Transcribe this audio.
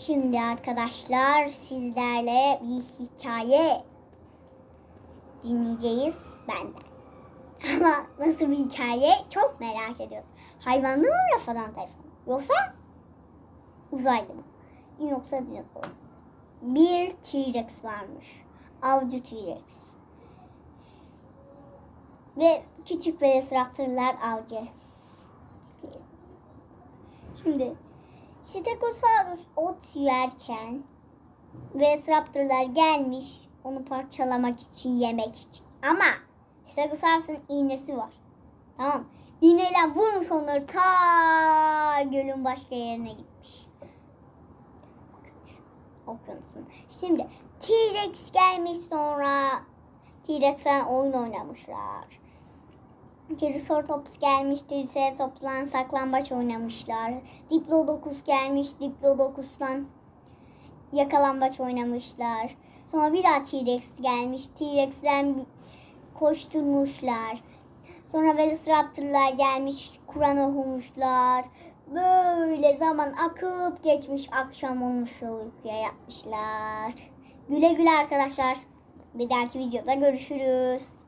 Şimdi arkadaşlar sizlerle bir hikaye dinleyeceğiz benden. Ama nasıl bir hikaye çok merak ediyoruz. Hayvanlı mı rafadan tayfa mı? Yoksa uzaylı mı? Yoksa dinozor? Bir T-Rex varmış. Avcı T-Rex. Ve küçük Velociraptorlar avcı. Şimdi Stegosaurus ot yerken Velociraptorlar gelmiş onu parçalamak için yemek için. Ama Stegosaurus'un iğnesi var. Tamam. İğneyle vurmuş onları ta gölün başka yerine gitmiş. Okyanusun. Şimdi T-Rex gelmiş sonra T-Rex'ten oyun oynamışlar. Triceratops gelmiş, Triceratops'la saklambaç oynamışlar. Diplodocus gelmiş, Diplodocus'la yakalambaç oynamışlar. Sonra bir daha T-Rex gelmiş, T-Rex'den koşturmuşlar. Sonra Velociraptor'lar gelmiş, Kur'an okumuşlar. Böyle zaman akıp geçmiş, akşam olmuş uykuya yatmışlar. Güle güle arkadaşlar. Bir dahaki videoda görüşürüz.